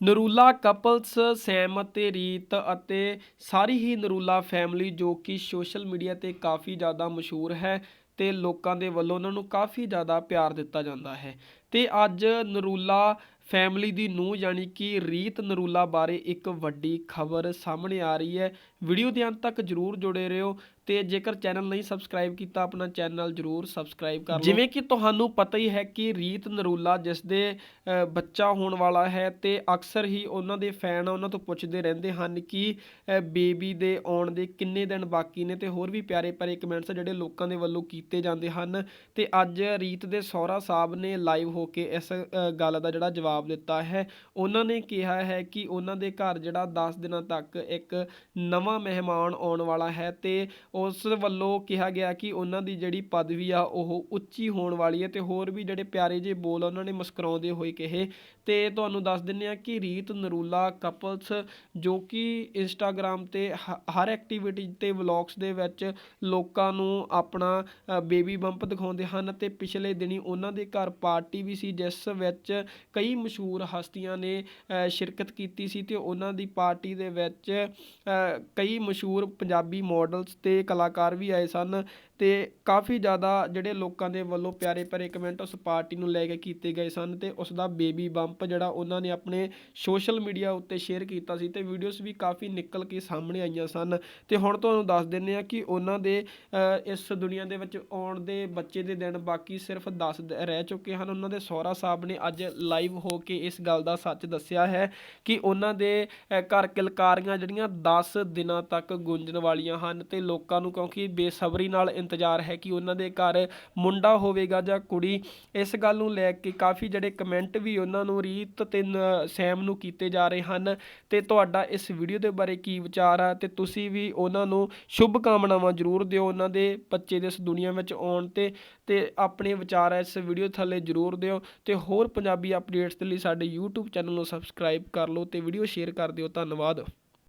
Narula couples ਸੈਮ ਅਤੇ ਰੀਤ ਅਤੇ ਸਾਰੀ ਹੀ ਨਰੂਲਾ ਫੈਮਿਲੀ ਜੋ ਕਿ ਸੋਸ਼ਲ ਮੀਡੀਆ ਤੇ ਕਾਫੀ ਜ਼ਿਆਦਾ ਮਸ਼ਹੂਰ ਹੈ ਤੇ ਲੋਕਾਂ ਦੇ ਵੱਲੋਂ ਉਹਨਾਂ ਨੂੰ ਕਾਫੀ ਜ਼ਿਆਦਾ ਪਿਆਰ ਦਿੱਤਾ ਜਾਂਦਾ ਹੈ। ਤੇ ਅੱਜ ਨਰੂਲਾ ਫੈਮਿਲੀ ਦੀ ਨੂੰ ਯਾਨੀ ਕਿ ਰੀਤ ਨਰੂਲਾ ਬਾਰੇ ਇੱਕ ਵੱਡੀ ਖਬਰ ਸਾਹਮਣੇ ਆ ਰਹੀ ਹੈ। ਵੀਡੀਓ ਦੇ ਅੰਤ ਤੱਕ ਜਰੂਰ ਜੁੜੇ ਰਹੋ ਤੇ ਜੇਕਰ ਚੈਨਲ ਨਹੀਂ ਸਬਸਕ੍ਰਾਈਬ ਕੀਤਾ, ਆਪਣਾ ਚੈਨਲ ਜਰੂਰ ਸਬਸਕ੍ਰਾਈਬ ਕਰ ਲਓ। ਜਿਵੇਂ ਕਿ ਤੁਹਾਨੂੰ ਪਤਾ ਹੀ ਹੈ ਕਿ ਰੀਤ ਨਰੂਲਾ ਜਿਸ ਦੇ ਬੱਚਾ ਹੋਣ ਵਾਲਾ ਹੈ ਤੇ ਅਕਸਰ ਹੀ ਉਹਨਾਂ ਦੇ ਫੈਨ ਉਹਨਾਂ ਤੋਂ ਪੁੱਛਦੇ ਰਹਿੰਦੇ ਹਨ ਕਿ ਬੇਬੀ ਦੇ ਆਉਣ ਦੇ ਕਿੰਨੇ ਦਿਨ ਬਾਕੀ ਨੇ ਤੇ ਹੋਰ ਵੀ ਪਿਆਰੇ ਪਿਆਰੇ ਕਮੈਂਟਸ ਜਿਹੜੇ ਲੋਕਾਂ ਦੇ ਵੱਲੋਂ ਕੀਤੇ ਜਾਂਦੇ ਹਨ। ਤੇ ਅੱਜ ਰੀਤ ਦੇ ਸਹੁਰਾ ਸਾਹਿਬ ਨੇ ਲਾਈਵ ਹੋ ਕੇ ਇਸ ਗੱਲ ਦਾ ਜਿਹੜਾ ਜਵਾਬ ਦਿੱਤਾ ਹੈ। ਉਹਨਾਂ ਨੇ ਕਿਹਾ ਹੈ ਕਿ ਉਹਨਾਂ ਦੇ ਘਰ ਜਿਹੜਾ 10 ਦਿਨਾਂ ਤੱਕ ਇੱਕ ਨਵਾਂ ਮਹਿਮਾਨ ਆਉਣ ਵਾਲਾ ਹੈ ਤੇ ਉਸ ਵੱਲੋਂ ਕਿਹਾ ਗਿਆ ਕਿ ਉਹਨਾਂ ਦੀ ਜਿਹੜੀ ਪਦਵੀ ਆ ਉਹ ਉੱਚੀ ਹੋਣ ਵਾਲੀ ਹੈ ਤੇ ਹੋਰ ਵੀ ਜਿਹੜੇ ਪਿਆਰੇ ਜਿਹੇ ਬੋਲ ਉਹਨਾਂ ਨੇ ਮੁਸਕਰਾਉਂਦੇ ਹੋਏ ਕਹੇ। ਤੇ ਤੁਹਾਨੂੰ ਦੱਸ ਦਿੰਨੇ ਆ ਕਿ ਰੀਤ ਨਰੂਲਾ ਕਪਲਸ ਜੋ ਕਿ ਇੰਸਟਾਗ੍ਰam ਤੇ ਹ- ਹਰ ਐਕਟੀਵਿਟੀ ਤੇ ਵਲੌਗਸ ਦੇ ਵਿੱਚ ਲੋਕਾਂ ਨੂੰ ਆਪਣਾ ਬੇਬੀ ਬੰਪ ਦਿਖਾਉਂਦੇ ਹਨ ਤੇ ਪਿਛਲੇ ਦਿਨੀ ਉਹਨਾਂ ਦੇ ਘਰ ਪਾਰਟੀ ਵੀ ਸੀ ਜਿਸ ਵਿੱਚ ਕਈ ਮਸ਼ਹੂਰ ਹਸਤੀਆਂ ਨੇ ਅ, ਸ਼ਿਰਕਤ ਕੀਤੀ ਸੀ ਤੇ ਉਹਨਾਂ ਦੀ ਪਾਰਟੀ ਦੇ ਵਿੱਚ ਅ, ਕਈ ਮਸ਼ਹੂਰ ਪੰਜਾਬੀ ਮਾਡਲਸ ਤੇ ਕਲਾਕਾਰ ਵੀ ਆਏ ਸਨ। ਅਤੇ ਕਾਫੀ ਜ਼ਿਆਦਾ ਜਿਹੜੇ ਲੋਕਾਂ ਦੇ ਵੱਲੋਂ ਪਿਆਰੇ ਪਿਆਰੇ ਕਮੈਂਟ ਉਸ ਪਾਰਟੀ ਨੂੰ ਲੈ ਕੇ ਕੀਤੇ ਗਏ ਸਨ ਅਤੇ ਉਸ ਦਾ ਬੇਬੀ ਬੰਪ ਜਿਹੜਾ ਉਹਨਾਂ ਨੇ ਆਪਣੇ ਸੋਸ਼ਲ ਮੀਡੀਆ ਉੱਤੇ ਸ਼ੇਅਰ ਕੀਤਾ ਸੀ ਅਤੇ ਵੀਡੀਓਜ਼ ਵੀ ਕਾਫੀ ਨਿਕਲ ਕੇ ਸਾਹਮਣੇ ਆਈਆਂ ਸਨ। ਅਤੇ ਹੁਣ ਤੁਹਾਨੂੰ ਦੱਸ ਦਿੰਦੇ ਆ ਕਿ ਉਹਨਾਂ ਦੇ ਇਸ ਦੁਨੀਆ ਦੇ ਵਿੱਚ ਆਉਣ ਦੇ ਬੱਚੇ ਦੇ ਦਿਨ ਬਾਕੀ ਸਿਰਫ 10 ਰਹਿ ਚੁੱਕੇ ਹਨ। ਉਹਨਾਂ ਦੇ ਸਹੁਰਾ ਸਾਹਿਬ ਨੇ ਅੱਜ ਲਾਈਵ ਹੋ ਕੇ ਇਸ ਗੱਲ ਦਾ ਸੱਚ ਦੱਸਿਆ ਹੈ ਕਿ ਉਹਨਾਂ ਦੇ ਘਰ ਕਿਲਕਾਰੀਆਂ ਜਿਹੜੀਆਂ 10 ਦਿਨਾਂ ਤੱਕ ਗੂੰਜਣ ਵਾਲੀਆਂ ਹਨ ਤੇ ਲੋਕਾਂ ਨੂੰ ਕਿਉਂਕਿ ਬੇਸਬਰੀ ਨਾਲ ਇੰਤਜ਼ਾਰ ਹੈ ਕਿ ਉਹਨਾਂ ਦੇ ਘਰ ਮੁੰਡਾ ਹੋਵੇਗਾ ਜਾਂ ਕੁੜੀ। ਇਸ ਗੱਲ ਨੂੰ ਲੈ ਕੇ ਕਾਫੀ ਜਿਹੜੇ ਕਮੈਂਟ ਵੀ ਉਹਨਾਂ ਨੂੰ ਰੀਤ ਤੇ ਸੈਮ ਨੂੰ ਕੀਤੇ ਜਾ ਰਹੇ ਹਨ। ਤੇ ਤੁਹਾਡਾ ਇਸ ਵੀਡੀਓ ਦੇ ਬਾਰੇ ਕੀ ਵਿਚਾਰ ਆ ਤੇ ਤੁਸੀਂ ਵੀ ਉਹਨਾਂ ਨੂੰ ਸ਼ੁਭ ਕਾਮਨਾਵਾਂ ਜ਼ਰੂਰ ਦਿਓ ਉਹਨਾਂ ਦੇ ਬੱਚੇ ਦੇ ਇਸ ਦੁਨੀਆ ਵਿੱਚ ਆਉਣ ਤੇ। ਤੇ ਆਪਣੇ ਵਿਚਾਰ ਇਸ ਵੀਡੀਓ ਥੱਲੇ ਜ਼ਰੂਰ ਦਿਓ ਤੇ ਹੋਰ ਪੰਜਾਬੀ ਅਪਡੇਟਸ ਦੇ ਲਈ ਸਾਡੇ YouTube ਚੈਨਲ ਨੂੰ ਸਬਸਕ੍ਰਾਈਬ ਕਰ ਲਓ ਤੇ ਵੀਡੀਓ ਸ਼ੇਅਰ ਕਰ ਦਿਓ। ਧੰਨਵਾਦ।